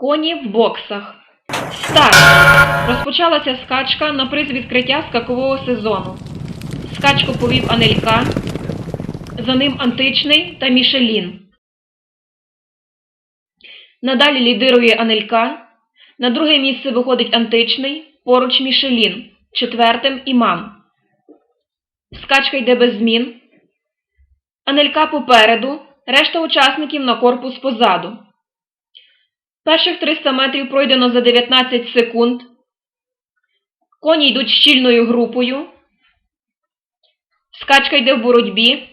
Коні в боксах. Старт! Розпочалася скачка на приз відкриття скакового сезону. Скачку повів Анелька, за ним Античний та Мішелін. Надалі лідирує Анелька. На друге місце виходить Античний, поруч Мішелін, четвертим імам. Скачка йде без змін. Анелька попереду, решта учасників на корпус позаду. Перших 300 метрів пройдено за 19 секунд. Коні йдуть щільною групою. Скачка йде в боротьбі.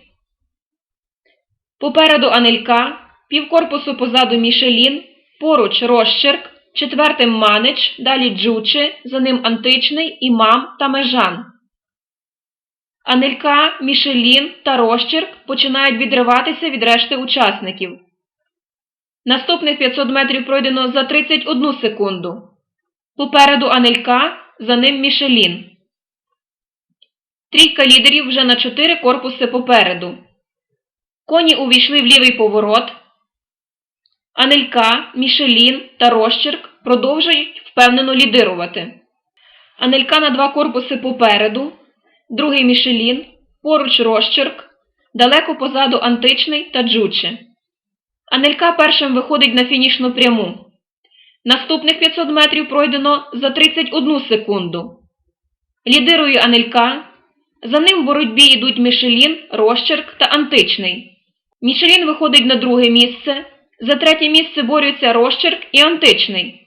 Попереду Анелька, півкорпусу позаду Мішелін, поруч Розчерк, четвертим Манич, далі Джучи, за ним Античний, Імам та Межан. Анелька, Мішелін та Розчерк починають відриватися від решти учасників. Наступних 500 метрів пройдено за 31 секунду. Попереду Анелька, за ним Мішелін. Трійка лідерів вже на 4 корпуси попереду. Коні увійшли в лівий поворот. Анелька, Мішелін та Розчерк продовжують впевнено лідирувати. Анелька на два корпуси попереду, другий Мішелін, поруч Розчерк, далеко позаду Античний та Джуче. Анелька першим виходить на фінішну пряму. Наступних 500 метрів пройдено за 31 секунду. Лідирує Анелька. За ним в боротьбі йдуть Мішелін, Розчерк та Античний. Мішелін виходить на друге місце. За третє місце борються Розчерк і Античний.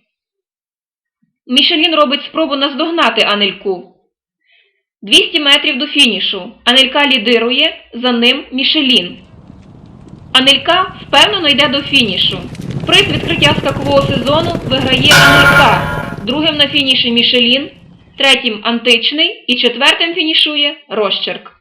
Мішелін робить спробу наздогнати Анельку. 200 метрів до фінішу. Анелька лідирує, за ним Мішелін. Анелька впевнено йде до фінішу. Приз відкриття скакового сезону виграє Анелька. Другим на фініші Мішелін, третім Античний і четвертим фінішує Розчерк.